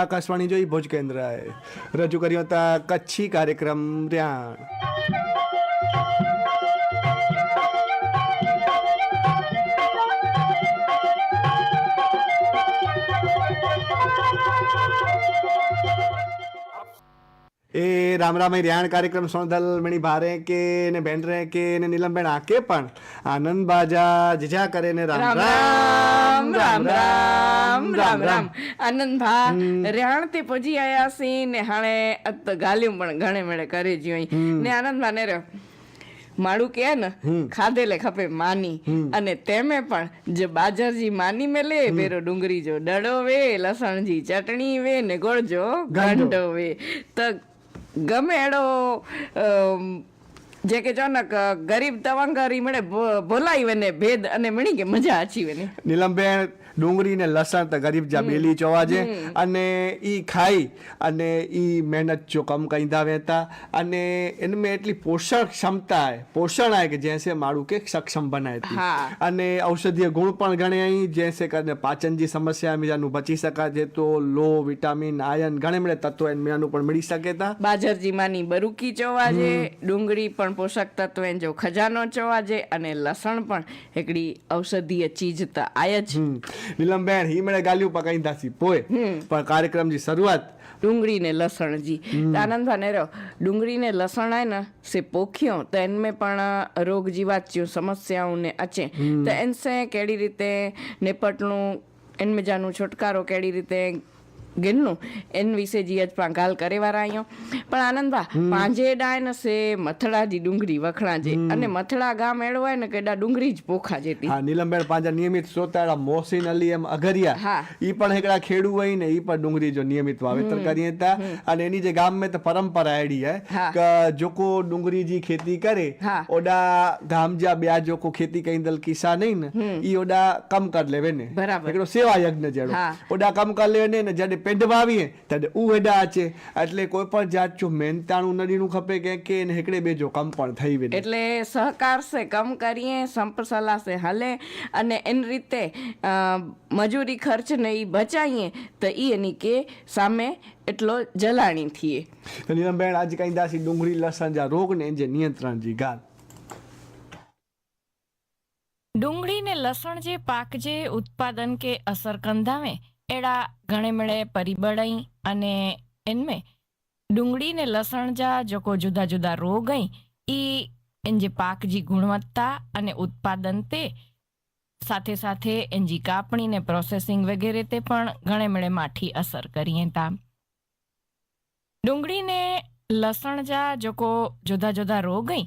આકાશવાણી જોઈ ભુજ કેન્દ્રએ. રજૂ કર્યો હતા કચ્છી કાર્યક્રમ ર્યાણ. એ રામ રામ ર્યાણ કાર્યક્રમ સોનદલ મણી ભારે કે ને બેન રે કે ને નીલમબેન આકે પણ આનંદ બાજા જીજા કરે ને રામ રામ રામ રામ રામ રામ આનંદ ભા રેહાણ તે પજી આયા સી ને હાણે અત ગાલ્યું પણ ઘણે મેળે કરે જોઈ ને આનંદ ભા ને રહ્યો. માળું કે ને ખાધેલે ખપે માની. અને તેમે પણ જે બાજરજી માની મેલે બેરો ડુંગરી જો ડડો વે લસણજી ચટણી વે ને ગોળજો ગાંડો વે. તો ગમે એડો જે કે જોનક ગરીબ તવંગરી મળે ભોલાઈ વેને ભેદ અને મણી કે મજા આછી વેને. નીલમબેન ડુંગળી ને લસણ તો ગરીબ જા બેલી ચોવાજે અને ઈ ખાઈ અને ઈ મહેનત જો કમ કઈંદા વેતા. અને એનમે એટલી પોષણ ક્ષમતા હે પોષણ આય કે જેસે મારું કે સક્ષમ બનાય હતી અને ઔષધીય ગુણ પણ ઘણે અહીં જેસે કરીને પાચનજી સમસ્યા મેજાનું બચી શકા જે તો લો વિટામિન આયન ઘણે મળે તત્વ એન મેજાનું પણ મળી શકે તા. બાજરજી માની બરુકી ચોવાજે ડુંગળી પણ પોષક તત્વ જો ખજાનો છો આજે અને લસણ પણ એકડી ઔષધીય ચીજ તો આય જ. નીલમબેન હી મને ગાલ્યું પકાઈંદાસી પોય. પણ કાર્યક્રમની શરૂઆત. ડુંગળી ને લસણ જી. આનંદ ભાનેરો ડુંગળી ને લસણ આય ને સે પોખ્યો તો એનમે પણ રોગ જીવાત્યું સમસ્યાઓને અચે. તો એનસે કેડી રીતે નેપટનું એનમે જાનું છુટકારો કેડી રીતે ગેલનું એન વિશે જીએજ પાંગાલ કરેવારા અહીંયા પણ આનંદભા પાંજે ડાયન સે મથડાજી ડુંગળી વખણાજે. અને મથડા ગામ એળવાય ને કેડા ડુંગળી જ પોખા જેતી. હા નીલમબેન પાંજા નિયમિત સોતાડા મોહસિન અલી એમ અઘરિયા. હા. ઈ પણ એકડા ખેડુ હોય ને ઈ પણ ડુંગળી જો નિયમિત વાવેતર કરીએ તા. અને એની જે ગામ મે તો પરંપરા એડી હે કે જોકો ડુંગળી જી ખેતી કરે ઓડા ગામ જા બ્યા જોકો ખેતી કઈ દલ કિસા નહીં ને ઈ ઓડા કમ કર લેવે ને. બરાબર. એકડો સેવા યજ્ઞ જેડો. ઓડા કમ કર લેવે ને જડે પેદ વાવીએ તદ ઉ અડાચે એટલે કોઈ પણ જાતનું મહેનતાણું નડીનું ખપે કે કે હેકડે બેજો કમ પણ થઈ વેને. એટલે સહકાર સે કમ કરીએ સંપસલા સે હલે અને એન રીતે મજૂરી ખર્ચ ને ઈ બચાઈએ તો ઈ એની કે સામે એટલો જલાણી થઈએ નીલમબેન આજ કઈ દાસી ડુંગળી લસણ જા રોગ ને જે નિયંત્રણ જી ગાલ. ડુંગળીને લસણ જે પાક જે ઉત્પાદન કે અસર કંધાવે એડા ઘણેમળે પરિબળઈ અને એનમે ડુંગળી ને લસણ જા જોકો જુદા જુદા રોગ ઈ પાક જી ગુણવત્તા અને ઉત્પાદન તે સાથે સાથે એનજી કાપણી ને પ્રોસેસિંગ વગેરે તે પણ ઘણે ઘણેમળે માઠી અસર કરીએ તા ડુંગળીને લસણ જા જોકો જુદા જુદા રોગ અહીં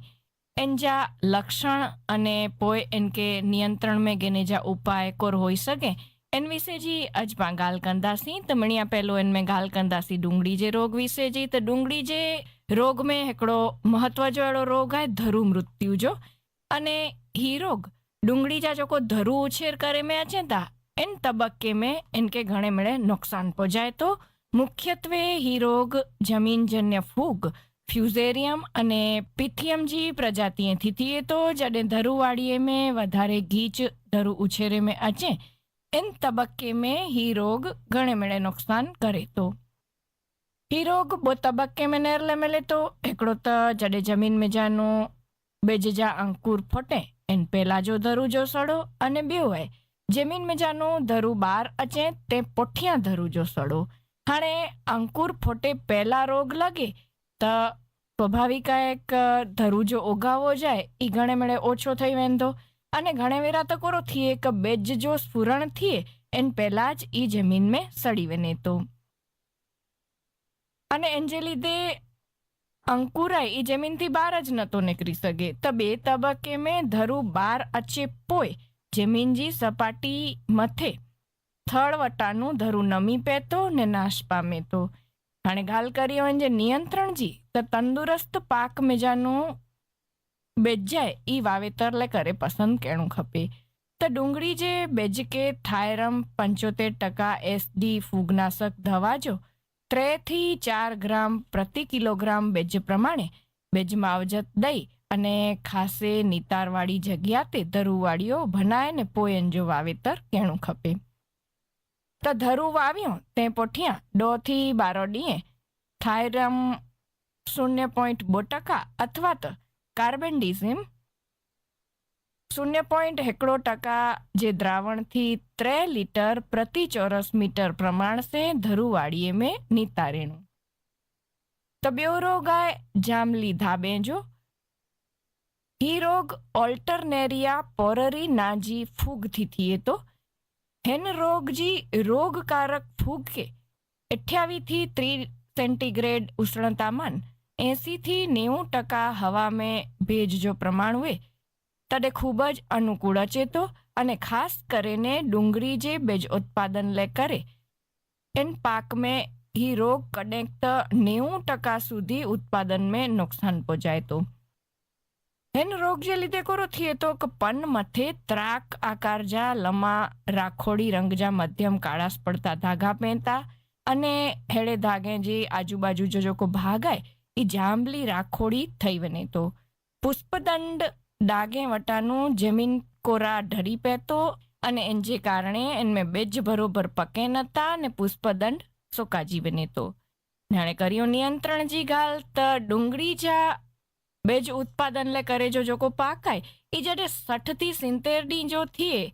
એન જા લક્ષણ અને પોઈ એન કે નિયંત્રણ મેં ગેને જા ઉપાય કોર હોઈ શકે એન વિશે જી અજમા ગાલ કંદાસી તમણી પહેલો એન મેં ગાલ કંદાસી ડુંગળી जे रोग विषय जी त डुंगળી जे રોગ में हिकिड़ो महत्व जो अहिड़ो रोग आहे धरु मृत्यु जो अने ही रोग डुंगળી जा जेको धरु उछेर करे में अचनि था इन तबके में इनखे घणे मिड़े नुक़सानु पहुचाए थो મુખ્યત્વે હી રોગ જમીનજન્ય ફૂગ, ફ્યુઝેરિયમ અને પિથિયમ જી પ્રજાતિએ થીએ તો જॾहिं ધરુવાડીअ में વધારે ગીચ ધરુ ઉછેરે में अचे इन तबके में ही रोग घणे मेड़े नुक़सानु करे थो ही रोग ॿ तबके में नेरले मिले थो हिकिड़ो त जॾहिं ज़मीन में जानो ॿिज जा अंकुर फोटे इन पहिला जो धरू जो सड़ो अने ॿियो आहे ज़मीन में जानो धरू ॿार अचे ते पुठियां धरू जो सड़ो हाणे अंकुर फोटे पहला रोग लॻे त સ્વાભાવિક આ એક ધરું જો ઓગાવો જાય એ ઘણે મળે ઓછો થઈ વેંદો અને ઘણેવેરા તો કરો થીએ ક બેજ જો સ્ફુરણ થીએ એન પહેલા જ ઈ જમીન મેં સડી વને તો અને એન્જે લીધે અંકુરાય ઈ જમીનથી બહાર જ નતો નીકળી શકે તો બે તબક્કે મેં ધરું બાર અચે પોય જમીનજી સપાટી મથે થળવટાનું ધરું નમી પહેતો ને નાશ પામે તો ઘાલ કર્યો જે નિયંત્રણજી તો તંદુરસ્ત પાક મેજાનું બેજ્જાએ એ વાવેતર લે કરે પસંદ કેણું ખપે. તો ડુંગળી જે બેજકે થાયરમ, પંચોતેર ટકા એસડી ફૂગનાશક ધવાજો ત્રેથી ચાર ગ્રામ પ્રતિ કિલોગ્રામ બેજ પ્રમાણે બેજ માવજત દઈ અને ખાસે નિતારવાળી જગ્યાતે ધરુવાળીઓ ભનાય ને પોયંજો વાવેતર કેણું ખપે. તો ધરુ વાવ્યું તે પોઠિયા ડોથી બારો ડીએ થાયરમ શૂન્ય પોઈન્ટ બો ટકા અથવા તો કાર્બેન્ડિઝમ શૂન્ય પોઈન્ટ એકડો ટકા જે દ્રાવણથી ત્રે લીટર પ્રતિ ચોરસ મીટર પ્રમાણ સે ધરુવાડીએ મેં નિતારેણું. તબ્યોરો ગાય જામલી ધાબેજો. હી રોગ ઓલ્ટરનેરિયા પોરરી નાજી ફૂગ થીએ તો. હેન રોગજી રોગકારક ફૂગ કે અઠ્યાવીસથી ત્રી સેન્ટીગ્રેડ ઉષ્ણતામાન એંસીથી નેવું ટકા હવા મેં ભેજ જો પ્રમાણ હોય, તડે ખૂબ જ અનુકૂળ અચેતો અને ખાસ કરીને ડુંગળી જે બેજ ઉત્પાદન લે કરે, એન પાક મેં હી રોગ કનેક્ટ નેવું ટકા સુધી ઉત્પાદન મેં નુકસાન પહોંચાયતો એન રોગ જે લીધે કરો થઈએ તો કે પન મથે ત્રાક આકાર જા લમા રાખોડી રંગ જા મધ્યમ કાળાસ પડતા ધાગા પહેરતા અને હેડે ધાગે જે આજુબાજુ જો જો કો ભાગાય એ જાંબલી રાખોડી થઈ વને તો. પુષ્પદંડ ડાગે વટાનું, જમીન કોરા ઢરી પહેતો અને એન જે કારણે એનમે બેજ બરોબર પકે નતા ને પુષ્પદંડ સોકાજી બને તો. જાણે કર્યું નિયંત્રણ જી ગાલ ત ડુંગળી જા. બેજ ઉત્પાદન લે કરે જો જોકો પાકાય. એ જ્યારે સઠથી સિત્તેર ડી જો થીએ.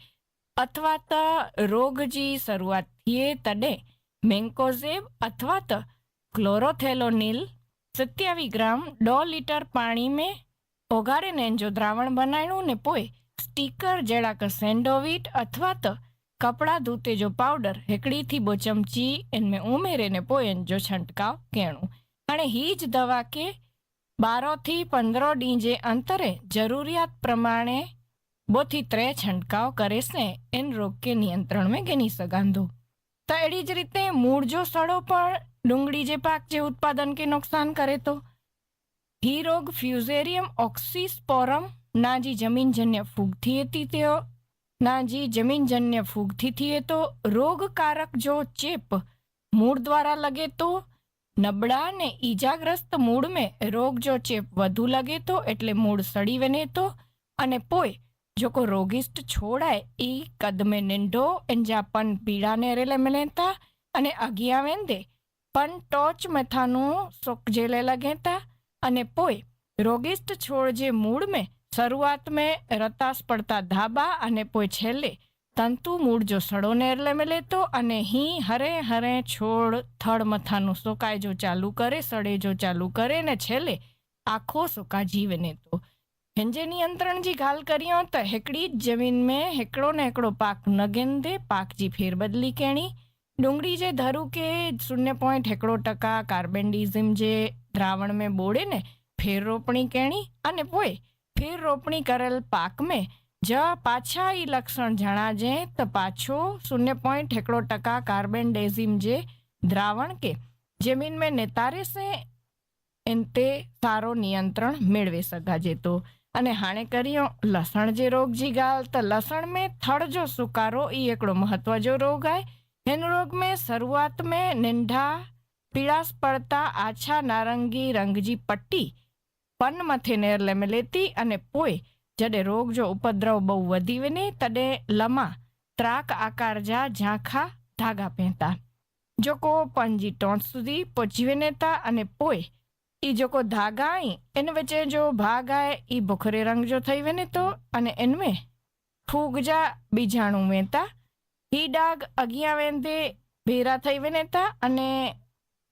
અથવા તો રોગજી શરૂઆત થીએ તડે. મેન્કોઝેબ અથવા તો ક્લોરોથેલોનિલ સત્યાવી ગ્રામ દો લીટર પાણી મેં ઓગાળીને જો દ્રાવણ બનાવ્યું ને પોઈ સ્ટીકર જેડા કે સેન્ડોવિટ અથવા તો કપડાં ધૂતે જો પાવડર હેકડીથી બો ચમચી એનમે ઉમેરીને પોઈ એન જો છંટકાવ કેણું. અને હી જ દવા કે બારોથી પંદરો ડીંજે અંતરે જરૂરિયાત પ્રમાણે બોથી ત્રે છંટકાવ કરેશે એન રોગ કે નિયંત્રણ મેં ગેની સગાંધો. તો એડી જ રીતે મૂળ જો સડો પણ ડુંગળી જે પાક જે ઉત્પાદન કે નુકસાન કરે તો ही रोग फ्यूजेरियम ऑक्सीस्पोरम ના જી જમીનજન્ય ફૂગથી હતી તેઓ ના જી જમીનજન્ય ફૂગથી થઈએ તો રોગકારક જો ચેપ મૂળ દ્વારા લગે તો નબળા ને ઈજાગ્રસ્ત મૂળ મેં રોગ જો ચેપ વધુ લગે તો એટલે મૂળ સડી વને તો અને પોય જો કો રોગિષ્ટ છોડાય ઈ કદ में निंढो इंजा पन पीड़ा ने रेले मिलेता અને અગિયા વેંદે પણ ટોચ મથાનું સુખ જેલે લગે તા અને પોઈ રોગિષ્ટ છોડ જે મૂળ મેં શરૂઆત મેં રતાસ પડતા ધાબા અને પોઈ છેલ્લે તંતુ મૂળ જો સડો નેરલે મેલે તો અને હી હરે હરે છોડ થડ મથાનું સુકાય જો ચાલુ કરે, સડે જો ચાલુ કરે ને છેલ્લે આખો સુકા જીવને તો હેંજે નિયંત્રણજી ઘાલ કર્યો તો હેકડી જ જમીન મેં હેકડો ને હેકડો પાક નગેન દે પાકજી ફેરબદલી કેણી. ડુંગળી જે ધરું કે શૂન્ય પોઈન્ટ હેકડો ટકા કાર્બેન્ડિઝમ જે દ્રાવણ મેં બોળે ને, ફેર રોપણી કેણી અને પોય ફેર રોપણી કરેલ પાક મેં જ પાછા એ લક્ષણ જણાજે તો પાછો શૂન્ય પોઈન્ટ હેકડો ટકા કાર્બેન્ડેઝિમ જે દ્રાવણ કે જમીન મેં નેતારે છે તે સારો નિયંત્રણ મેળવી શકા જે તો. અને હાણે કર્યો લસણ જે રોગ જી ગાલ તો લસણ મેં થળ જો સુકારો એ એકડો મહત્વ જો રોગ આય हिन रोग में शुरूआत में निंढा पीड़ास पड़ता आछा नारंगी रंग जी पट्टी पन मथे नेरले मिले थी अने पोइ जॾहिं रोग जो उपद्रव बहू वधी वञे तॾहिं लमा त्राक आकार जा झांखा धागा पहता जेको पंजी टोंट सुधी पहुची वञे था अने पोइ ई जेको धागा आई इन विच जो भाग आहे ई बुखरे रंग जो ठही वञे थो अने इन में फूग जा बीजाणू वेंदा હી ડાગ અગિયા વેંદે ભેરા થઈ વેનેતા અને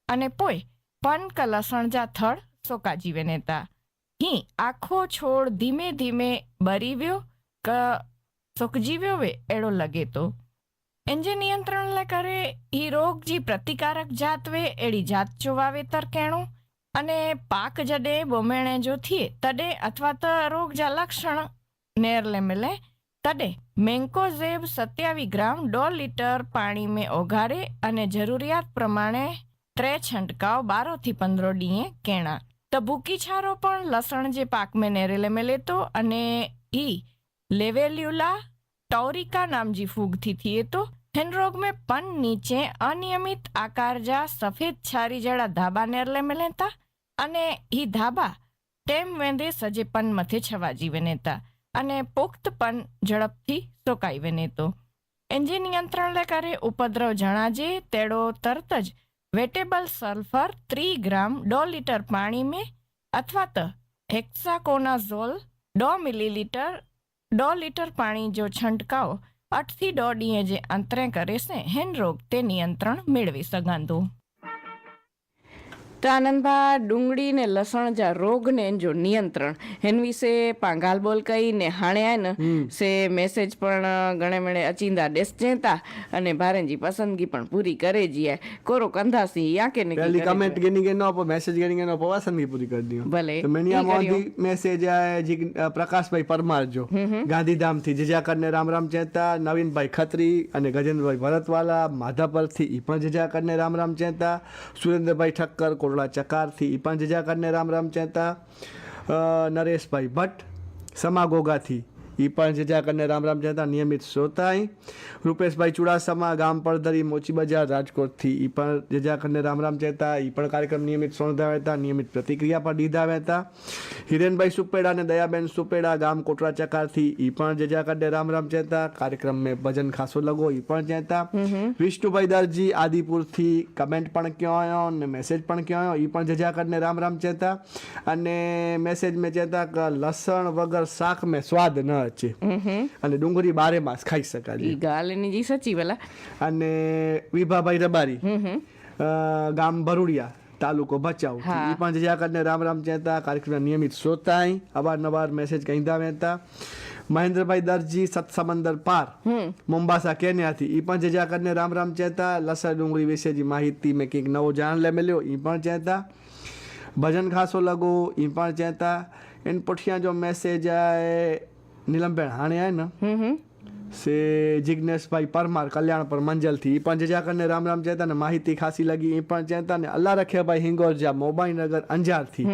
અને પોય પન કલસણજા થળ સોકાજી વેનેતા. હી, આખો છોડ ધીમે ધીમે બરીવ્યો ક સોકજીવ્યો વે એડો લગે તો. એન્જે નિયંત્રણ કરે હી રોગ જી પ્રતિકારક જાતવે એડી જાત જો વાવેતર કેણું. અને પાક જડે બોમેણે જો થીએ, તડે અથવા તો રોગ જા લક્ષણ નેરલે મેલે તને મેન્કોઝેબ સત્યાવી ગ્રામ દોઢ લીટર પાણી મેં ઓગાળે અને જરૂરિયાત પ્રમાણે ત્રે છંટકાવ બારોથી પંદર ડીએ કેણા. તો ભૂકી છારો પણ લસણ જે પાક મેં નેરેલે મેં લેતો અને ઈ લેવેલ્યુલા ટોરિકા નામજી ફૂગથી થઈએ તો હેનરોગ મેં પન નીચે અનિયમિત આકારજા સફેદ છારી જળા ધાબા નેરલે મેં લેતા અને હી ધાબા તેમ વેંદે સજે પન મથે છવા જીવે નેતા. અને પુખ્ત પન ઝડપથી સોકાઈ વને તો. એનજી નિયંત્રણ લે કરે ઉપદ્રવ જણાજે તેડો તરત જ વેટેબલ સલ્ફર ત્રી ગ્રામ દો લીટર પાણી में અથવા તો હેક્સાકોનાઝોલ દો મિલીલીટર દો લીટર પાણી જો છંટકાવ અઠથી દોઢ ડીએ જે અંતરે કરે છે હેન રોગ તે નિયંત્રણ મેળવી સગાંતું તો આનંદભા ડુંગળી ને લસણ જા રોગ ને જો નિયંત્રણ. એન વિશે પાંગાલ બોલ કઈ ને હાણ્યા ને સે મેસેજ પણ ગણે મણે અચિંદા ડેસ જેતા અને ભારેજી પસંદગી પણ પૂરી કરે જીએ. કોરો કંધાસી યા કે ને પહેલી કમેન્ટ ગની ગનો આપો મેસેજ ગની ગનો આપો પસંદગી પૂરી કરી દિયો. ભલે. તો મેનિયા મોદી મેસેજ આય જી પ્રકાશભાઈ પરમાર જો. ગાંધીધામથી જજા કરને રામ રામ ચેતા નવીનભાઈ ખત્રી અને ગજેન્દ્રભાઈ ભરતવાલા માધાપરથી ઈ પણ જજા કરને રામ રામ ચેતા સુરેન્દ્રભાઈ ઠક્કર કોરડા ચકારથી પણ જજાકરને રામ રામ ચેતા નરેશભાઈ ભટ્ટ સમાગોગાથી. ઈ પણ જજાકરને રામ રામ જતા નિયમિત શ્રોતાઈ રૂપેશભાઈ ચુડાસમા ગામ પડધરી મોચી બજાર રાજકોટથી એ પણ જજાકરને રામ રામ જતા ઈ પણ કાર્યક્રમ નિયમિત શ્રોતા હતા નિયમિત પ્રતિક્રિયા પણ દીધા હતા. હિરેનભાઈ સુપેડા અને દયાબેન સુપેડા ગામ કોટરા ચકારથી ઈ પણ જજાકરને રામ રામ જતા કાર્યક્રમ મેં ભજન ખાસો લગો ઈ પણ જતા વિષ્ણુભાઈ દરજી આદિપુરથી કમેન્ટ પણ કયો અને મેસેજ પણ કયો ઈ પણ કરીને રામ રામ ચેતા અને મેસેજ મેં ચેતા કે લસણ વગર શાક મેં સ્વાદ ન અચે અને ડુંગળી બારે માસ ખાઈ શકાય ઈ ગાલ જી સચી ભલા. અને વિભાભાઈ રબારી ગામ ભરૂડિયા તાલુકો ભચાઉ. ઈ પણ જજાકરને રામ રામ ચેતા કાર્યક્રમ નિયમિત અવાર અવારનવાર મેસેજ કહીદા વહેતા. મહેન્દ્રભાઈ દરજી સતસમંદર પાર મુંબાસા કેન્યાથી. ઈ પણ જજાકરને રામ રામ ચેતા લસર ડુંગળી વિશે જે માહિતી મેં કંઈક નવો જાણ લે મેલ્યો ઈ પણ ચેતા ભજન ખાસો લગો ઈ પણ ચેતા એન પોઠિયા જો મેસેજ આય નીલમબેન હાણે આય ને. હમ હમ. સે જિજ્ઞેશભાઈ પરમાર કલ્યાણપુર મંજલથી એ પણ જજાકરને રામ રામ ચેતા ને માહિતી ખાસી લગી એ પણ ચેતા ને અલ્લા રખેભાઈ હિંગોરજા મોબાઈલ નગર અંજારથી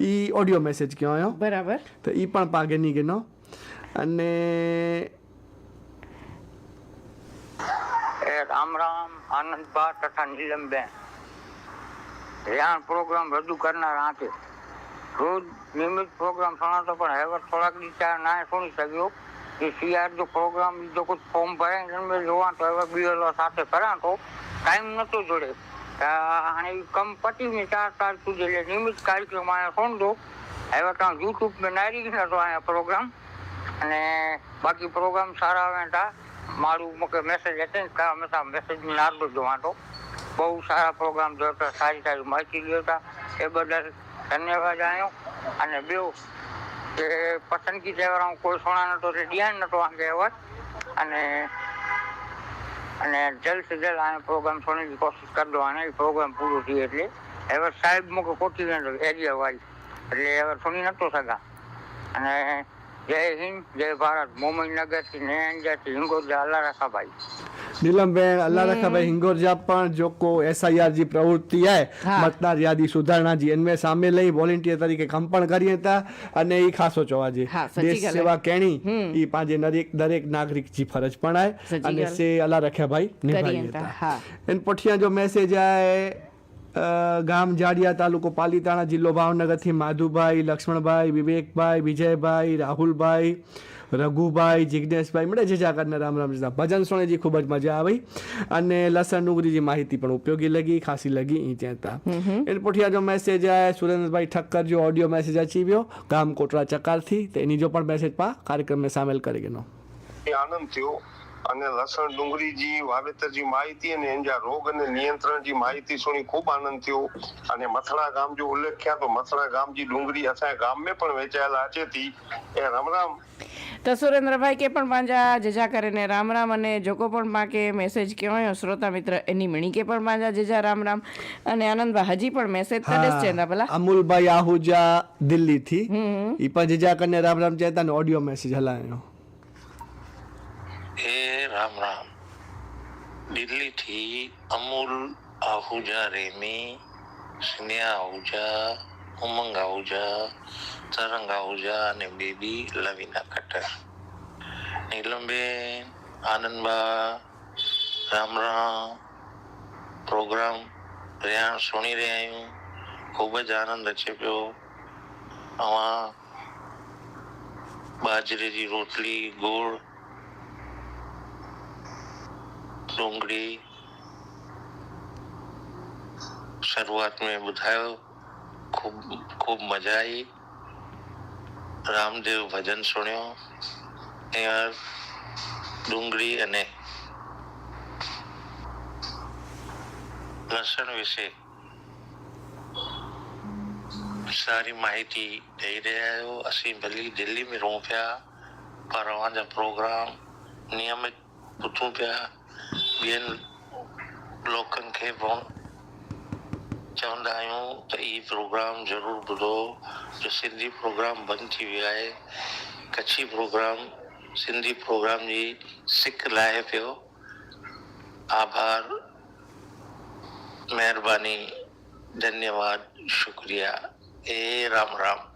ઈ ઓડિયો મેસેજ કયો આયો? બરાબર. તો ઈ પણ પાગે ની. ગેનો અને એ રામ રામ આનંદભા તથા નીલમબેન રિયાણ પ્રોગ્રામ રજૂ કરનાર આંકે રોજ નિયમિત પ્રોગ્રામ સણાતો પણ હવે થોડાક દી ચાર ના સુણી શક્યો કે સીઆર જો પ્રોગ્રામ બીજો કોઈ ફોર્મ ભરાય જન્મે જોવા, તો હવે બીએલઓ સાથે કરા તો ટાઈમ નતો જોડે. અને કમ પતી ને ચાર તારીખ સુધી એટલે નિયમિત કાર્યક્રમ અહીંયા દો હવે ત્યાં યુટ્યુબ મેં નારી નતો અહીંયા પ્રોગ્રામ. અને બાકી પ્રોગ્રામ સારા આવે હતા મારું મકે મેસેજ અટેન્ડ કરવા મતા મેસેજ જોવા જોવાતો બહુ સારા પ્રોગ્રામ જોતા સારી સારી માહિતી લેતા એ બદલ ધન્યવાદ આવ્યો અને બીજું કે પસંદગી તહેવાર કોઈ સોના નતો, તે ધ્યાન નતો આ કહેવત. અને અને જલ્દ સે જલ્દ આ પ્રોગ્રામ સોનીની કોશિશ કરજો અને એ પ્રોગ્રામ પૂરો થયો એટલે. હવે સાહેબ મૂકે કોટી એરિયા વાઇઝ એટલે હવે સોની નતો સગા. અને જય હિન્દ, જય ભારત. મોમિનગરથી નયનગરથી હિંગોજા અલ્લા રાખા ભાઈ નીલમબેન અલ્લારખાભાઈ હિંગોરજા પણ જો કો એસઆઈઆર જી પ્રવૃત્તિ આય. મતદાર યાદી સુધારણા જી એનમે સામે લઈ વોલેન્ટિયર તરીકે કામ પણ કરી હતા અને એ ખાસો ચોવાજી દેશ સેવા કેણી એ પાંજે દરેક દરેક નાગરિક જી ફરજ પણ આય અને સે અલ્લારખાભાઈ નિભાવી હતા. એન પઠિયા જો મેસેજ આય ગામ જાડિયા તાલુકો પાલીતાણા જિલ્લો ભાવનગરથી માધુભાઈ લક્ષ્મણભાઈ વિવેકભાઈ વિજયભાઈ રાહુલભાઈ રઘુભાઈ જિજ્ઞેશભાઈ મળે જે જાગરના રામ રામજીના ભજન સોનેજી ખૂબ જ મજા આવી. અને લસણ ડુંગરીજી માહિતી પણ ઉપયોગી લગી ખાસી લગી ઈ ચેતા એને પોઠિયા જો મેસેજ આવે સુરેન્દ્રભાઈ ઠક્કર જો ઓડિયો મેસેજ અચીવ્યો ગામ કોટરા ચકારથી તેની એની જો પણ મેસેજ પા કાર્યક્રમ મેં સામેલ કરી ગયો. એ આનંદ થયો. અને લસણ ડુંગળીજી વાવેતરજી માહિતી અને એના રોગ અને નિયંત્રણજી માહિતી સુણી ખૂબ આનંદ થયો. અને મથણા ગામ જો ઉલ્લેખ થયા તો મથણા ગામજી ડુંગળી અસાંજા ગામે પણ વેચાયેલા છે એ રામ રામ. તો સુરેન્દ્રભાઈ કે પણ પાંજા જજા કરે ને રામ રામ અને જોકો પણ માં કે મેસેજ કહેવાયો. શ્રોતા મિત્ર એની મણી કે પણ પાંજા જજા રામ રામ અને આનંદભાઈ હજી પણ મેસેજ કરે જ છે ને ભલા અમુલભાઈ આહુજા દિલ્હીથી. ઈ પણ જીજા કરીને રામ રામ ચેતા ને ઓડિયો મેસેજ હલાયો. રામ રામ. દિલ્હીથી અમૂલ આહુજા, રેમી સ્નેહા આહુજા, ઉમંગ આહુજા, તરંગ આહુજા અને baby Lavina cutter Neelamben, Anandba, Ram Ram. Programme રહ્યા સુણી રહ્યા. આયું ખૂબ જ આનંદ અચેપ્યો. આમાં બાજરીની રોટલી, ગોળ डोंगरी शुरुआत में ॿुधायो खूब खूब मज़ा आई રામદેવ ભજન સુણ્યો हींअर ડુંગળી અને લસણ વિશે સારી માહિતી ॾेई रहिया आहियो असीं भली दिल्ली में रहूं पिया पर अव्हांजा प्रोग्राम नियमित ॿुधूं पिया ٻين لوڪن کي به چوندا آهيون ته ئي پروگرام ضرور ٻڌو جو سنڌي پروگرام بند ٿي ويو آهي. ڪڇي پروگرام سنڌي پروگرام جي سڪ لاهي پيو. آڀار مهرباني ڌنيواد شڪريه. اي رام رام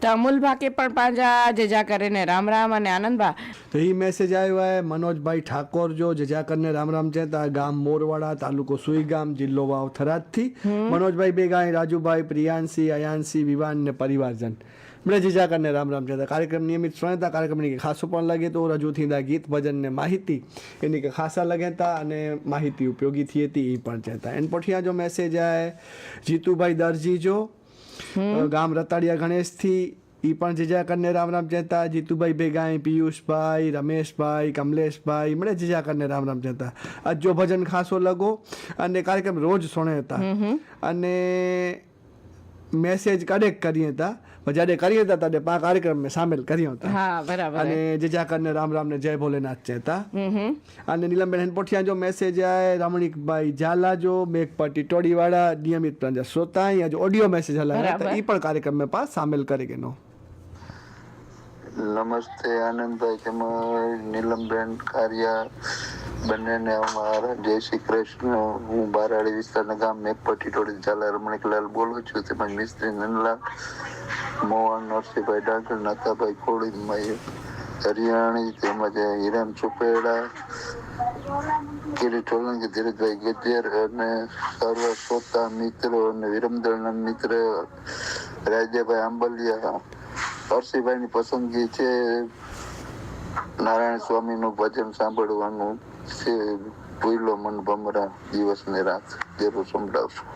તો અમૂલ ભાકે પણ પાંજા જજા કરીને રામ રામ અને આનંદભા તો એ મેસેજ આવ્યો હે મનોજભાઈ ઠાકોર જો જજા કરીને રામ રામ છે ગામ મોરવાડા તાલુકો સુઈ ગામ જિલ્લો વાવ થરાદથી મનોજભાઈ બેગાઈ રાજુભાઈ પ્રિયાંશી અયાંશી વિવાન ને પરિવારજન. હમણાં જીજા કરીને રામ રામ જતા કાર્યક્રમ નિયમિત સુણતા કાર્યક્રમની ખાસો પણ લાગે તો રજૂ થયેલા ગીત ભજન ને માહિતી એની કે ખાસા લાગે હતા અને માહિતી ઉપયોગી થઈ હતી એ પણ જતા એન પછી જો મેસેજ આવે જીતુભાઈ દરજી જો ગામ રતાડિયા ગણેશથી ઈ પણ જીજા કરને રામ રામ જતા જીતુભાઈ ભેગાઈ પિયુષભાઈ રમેશભાઈ કમલેશભાઈ મને જીજા કરને રામ રામ જતા. અજો ભજન ખાસો લગો અને કાર્યક્રમ રોજ સોણે હતા. અને મેસેજ કડેક કરીએ હતા. મજાને કરી હતા અને આ કાર્યક્રમ મેં સામેલ કર્યો હતો. હા બરાબર. અને જજાકરને રામ રામ ને જય ભોલેનાથ ચહેતા અને નીલમબેન હેનપોઠિયા જો મેસેજ આય રમણીકભાઈ ઝાલા જો મેઘપટ્ટી ટોડી વાળા નિયમિત પ્રજા શ્રોતા અહીંયા જો ઓડિયો મેસેજ હલાવ્યા હતા. એ પણ કાર્યક્રમ મેં પાસ સામેલ કરી ગયેલો. નમસ્તે આનંદભાઈ તેમજ નીલમબેન કાર્યા બંનેને અમારા જય શ્રી કૃષ્ણ. હું બારાડી વિસ્તારના ગામ મેઘપટી ટોળી ઝાલા રમણીકલાલ બોલું છું. તેમજ મિસ્ત્રી નંદલાલ, મોહન, નરસિંહભાઈ ડાંગર નાથાભાઈ ખોડી હરિયાણી, તેમજ હિરામ ચોપેડા, કિરીટ સોલંકી, ધીરજભાઈ ગજેર અને સર્વ શ્રોતા મિત્રો અને વિરમદળના મિત્ર રાજ્યભાઈ આંબલિયા. હર્ષિભાઈ પસંદગી છે. નારાયણ સ્વામીનું ભજન સાંભળવાનું. છે ભૂલો મન ભમરા દિવસ ને રાત જરૂર સંભળાવશું.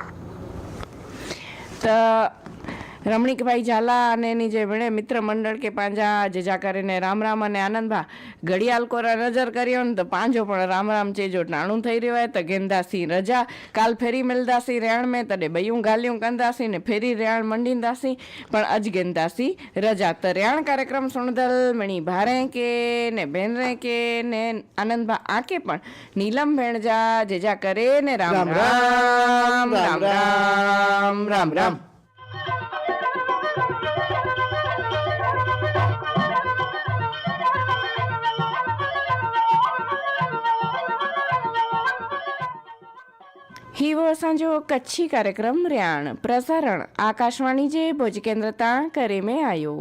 રમણીકભાઈ ઝાલા અને એની જે ભણે મિત્ર મંડળ કે પાંજા જજા કરીને રામ રામ અને આનંદભા ઘડિયાળ કોરા નજર કર્યો ને તો પાંજો પણ રામ રામ ચેજો ટાણું થઈ રહ્યો હોય તો ગેંદાસી રજા કાલ ફેરી મેલદાસી રેણ મેં તડે બૈયું ગાલ્યું કંદાસી ને ફેરી રેણ મંડીંદાસી પણ અજ ગેંદાસી રજા તો રેણ કાર્યક્રમ સુણદલ મણી ભારે કે ને બેન રે કે ને આનંદભા આકે પણ નીલમ ભેણજા જેજા કરે ને રામ રામ રામ રામ રામ. રામ. हीवो असांजो कच्छी कार्यक्रम रियाण प्रसारण आकाशवाणी जे भुज केंद्र तां करे में आयो